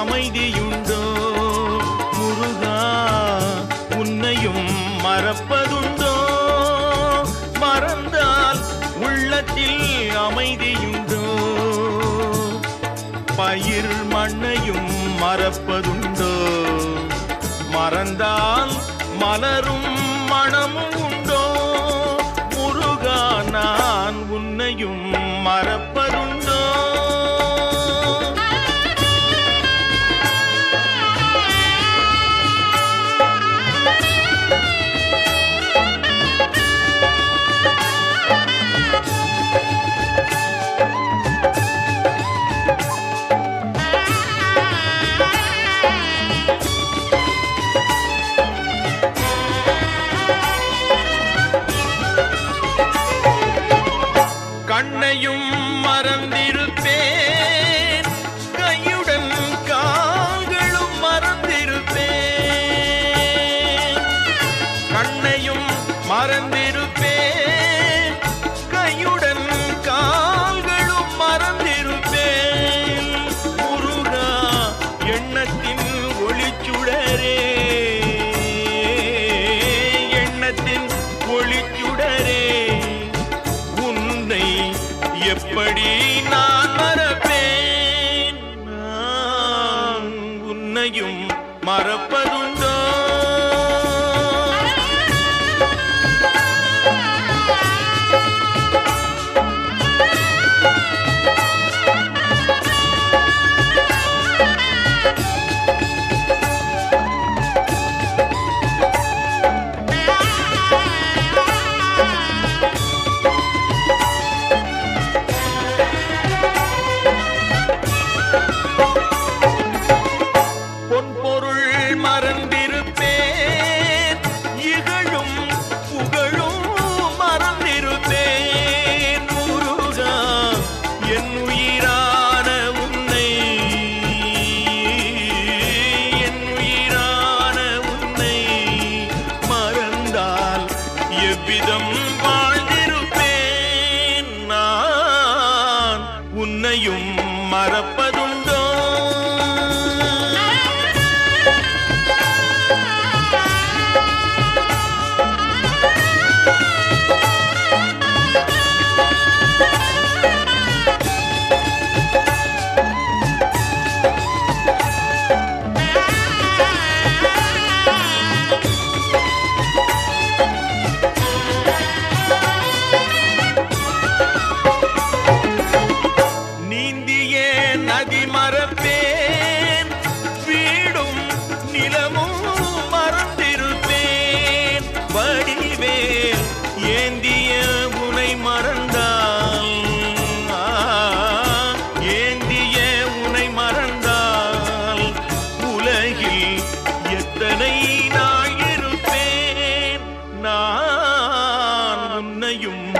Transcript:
அமைதியுண்டோ? முருகா உன்னையும் மறப்பதுண்டோ? மறந்தால் உள்ளத்தில் அமைதியுண்டோ? பயிர் மண்ணையும் மறப்பதுண்டோ? மறந்தால் மலரும் மறந்திருப்பேன். கையுடன் கால்களும் மறந்திருப்பேன். முருகா எண்ணத்தின் ஒளிச்சுடரே. எண்ணத்தின் ஒளிச்சுடரே. உன்னை எப்படி நான் மறப்பேன்? நான் உன்னையும் மறப்பதுண்டோ. உன்னையும் மறப்பது நிலமும் மறந்திருப்பேன். வடிவேல் ஏந்திய உனை மறந்தால். ஏந்திய உனை மறந்தால். உலகில் எத்தனை நாள் இருப்பேன். நான் உன்னையும்